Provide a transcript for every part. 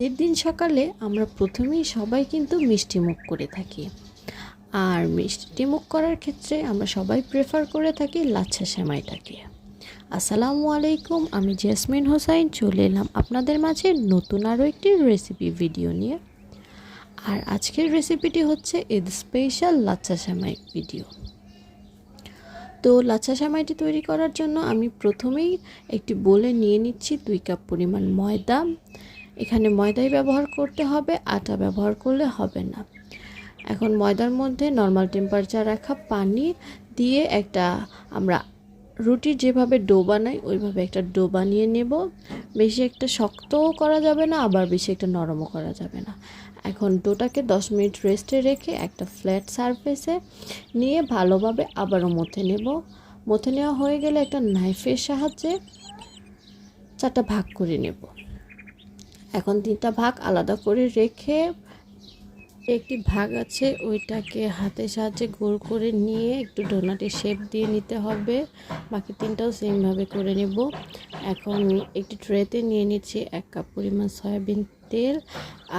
এর দিন সকালে আমরা প্রথমেই সবাই কিন্তু মিষ্টি মুখ করে থাকি। আর মিষ্টি মুখ করার ক্ষেত্রে আমরা সবাই প্রেফার করে থাকি লাচ্ছা সেমাইটাকে। আসসালামু আলাইকুম, আমি জেসমিন হোসাইন চলে এলাম আপনাদের মাঝে নতুন আরও একটি রেসিপি ভিডিও নিয়ে। আর আজকের রেসিপিটি হচ্ছে ঈদ স্পেশাল লাচ্ছা সেমাই ভিডিও তো লাচ্ছা সেমাইটি তৈরি করার জন্য আমি প্রথমেই একটি বলে নিয়ে নিচ্ছি দুই কাপ পরিমাণ ময়দা এখানে ময়দাই ব্যবহার করতে হবে, আটা ব্যবহার করলে হবে না। এখন ময়দার মধ্যে নর্মাল টেম্পারেচার রাখা পানি দিয়ে একটা আমরা রুটির যেভাবে ডো বানাই, ওইভাবে একটা ডো বানিয়ে নেব। বেশি একটা শক্তও করা যাবে না, আবার বেশি একটা নরমও করা যাবে না। এখন ডোটাকে দশ মিনিট রেস্টে রেখে একটা ফ্ল্যাট সারফেসে নিয়ে ভালোভাবে আবারও মথে নেব। মথে নেওয়া হয়ে গেলে একটা নাইফের সাহায্যে চারটা ভাগ করে নেব। এখন তিনটা ভাগ আলাদা করে রেখে একটি ভাগ আছে, ওইটাকে হাতের সাহায্যে গোল করে নিয়ে একটু ডোনাটের শেপ দিয়ে নিতে হবে। বাকি তিনটাও সেমভাবে করে নেব। এখন একটি ট্রেতে নিয়ে নিচ্ছি এক কাপ পরিমাণ সয়াবিন তেল।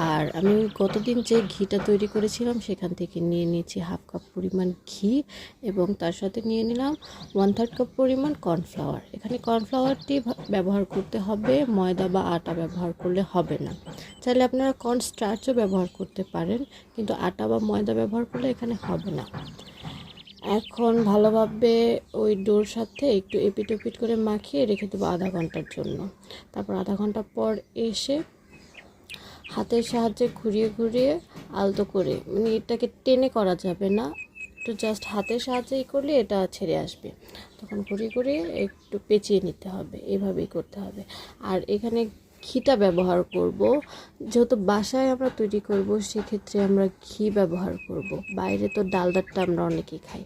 আর আমি গতদিন যে ঘিটা তৈরি করেছিলাম, সেখান থেকে নিয়ে নিয়েছি হাফ কাপ পরিমাণ ঘি এবং তার সাথে নিয়ে নিলাম ওয়ান থার্ড কাপ পরিমাণ কর্নফ্লাওয়ার এখানে কর্নফ্লাওয়ারটি ব্যবহার করতে হবে, ময়দা বা আটা ব্যবহার করলে হবে না। চাইলে আপনারা কর্ন স্টার্চও ব্যবহার করতে পারেন, কিন্তু আটা বা ময়দা ব্যবহার করলে এখানে হবে না। এখন ভালোভাবে ওই ডোর সাথে একটু এপিট ওপিট করে মাখিয়ে রেখে দেবো আধা ঘণ্টার জন্য। তারপর আধা ঘণ্টা পর এসে হাতের সাহায্যে ঘুরিয়ে ঘুরিয়ে আলতো করে। মানে এটাকে টেনে করা যাবে না। একটু জাস্ট হাতের সাহায্যেই করলে এটা ছেড়ে আসবে। তখন ঘুরিয়ে ঘুরিয়ে একটু পেঁচিয়ে নিতে হবে। এভাবেই করতে হবে। আর এখানে ঘিটা ব্যবহার করব। যেহেতু বাসায় আমরা তৈরি করব, সেক্ষেত্রে আমরা ঘি ব্যবহার করব। বাইরে তো ডালদারটা আমরা অনেকেই খাই।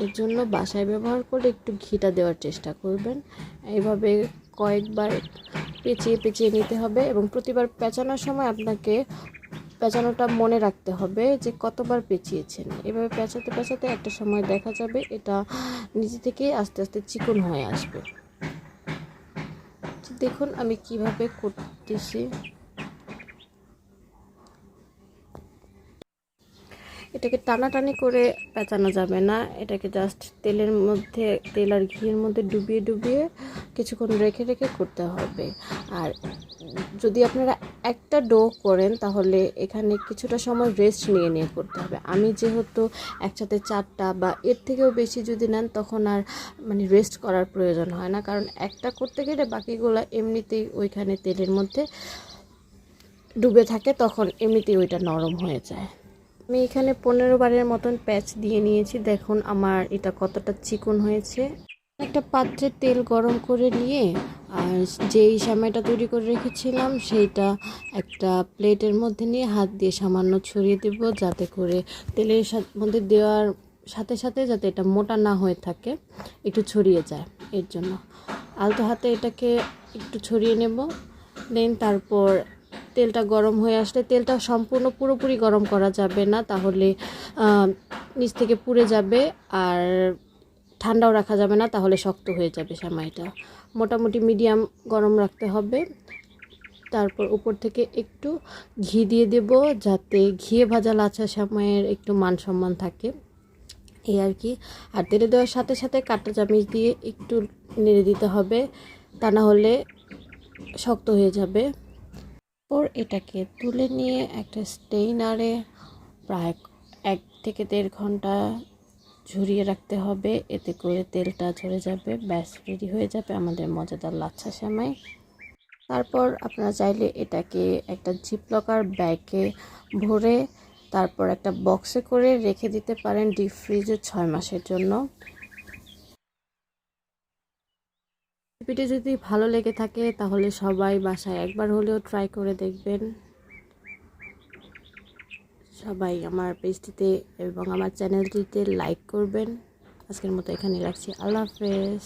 এর জন্য বাসায় ব্যবহার করলে একটু ঘিটা দেওয়ার চেষ্টা করবেন। এইভাবে কয়েকবার পেঁচিয়ে পেঁচিয়ে নিতে হবে এবং প্রতিবার পেঁচানোর সময় আপনাকে পেঁচানোটা মনে রাখতে হবে যে কতবার পেঁচিয়েছেন। এভাবে পেঁচাতে পেঁচাতে একটা সময় দেখা যাবে, এটা নিজে থেকে আস্তে আস্তে চিকন হয়ে আসবে। দেখুন আমি কীভাবে করতেছি। এটাকে টানাটানি করে পেঁচানো যাবে না, এটাকে জাস্ট তেলের মধ্যে, তেল আর ঘিয়ের মধ্যে ডুবিয়ে ডুবিয়ে কিছুক্ষণ রেখে রেখে করতে হবে। আর যদি আপনারা একটা ডো করেন, তাহলে এখানে কিছুটা সময় রেস্ট নিয়ে নিয়ে করতে হবে। আমি যেহেতু একসাথে চারটা বা এর থেকেও বেশি যদি নেন, তখন আর মানে রেস্ট করার প্রয়োজন হয় না। কারণ একটা করতে গেলে বাকিগুলো এমনিতেই ওইখানে তেলের মধ্যে ডুবে থাকে, তখন এমনিতেই ওইটা নরম হয়ে যায়। আমি এখানে পনেরো বারের মতন প্যাচ দিয়ে নিয়েছি। দেখুন আমার এটা কতটা চিকন হয়েছে। একটা পাত্রে তেল গরম করে নিয়ে আর যেই সামাইটা তৈরি করে রেখেছিলাম সেইটা একটা প্লেটের মধ্যে নিয়ে হাত দিয়ে সামান্য ছড়িয়ে দেব যাতে করে তেলের মধ্যে দেওয়ার সাথে সাথে যাতে এটা মোটা না হয়ে থাকে, একটু ছড়িয়ে যায় এর জন্য। আলতো হাতে এটাকে একটু ছড়িয়ে নেব, দেন তারপর তেলটা গরম হয়ে আসলে তেলটা সম্পূর্ণ পুরোপুরি গরম করা যাবে না, তাহলে নিচ থেকে পুড়ে যাবে আর ঠান্ডাও রাখা যাবে না, তাহলে শক্ত হয়ে যাবে সেমাইটা মোটামুটি মিডিয়াম গরম রাখতে হবে। তারপর উপর থেকে একটু ঘি দিয়ে দেব, যাতে ঘিয়ে ভাজা লাচা সেমাইয়ের একটু মান সম্মান থাকে। এই আর কি। আর তেলে দেওয়ার সাথে সাথে কাঁটা চামিচ দিয়ে একটু নেড়ে দিতে হবে, তা না হলে শক্ত হয়ে যাবে। পর এটাকে তুলে নিয়ে একটা স্টেইনারে প্রায় এক থেকে দেড় ঘণ্টা ঝরিয়ে রাখতে হবে। এতে করে তেলটা ঝরে যাবে, ব্যাস রেডি হয়ে যাবে আমাদের মজাদার লাচ্ছা সেমাই। তারপর আপনারা চাইলে এটাকে একটা জিপলকার ব্যাগে ভরে তারপর একটা বক্সে করে রেখে দিতে পারেন ডিপ ফ্রিজে ছয় মাসের জন্য। রেসিপিটি যদি ভালো লেগে থাকে তাহলে সবাই বাসায় একবার হলেও ট্রাই করে দেখবেন। সবাই আমার পেজটিতে এবং আমার চ্যানেলটিতে লাইক করবেন। আজকের মতো এখানে রাখছি। আল্লাহ হাফেজ।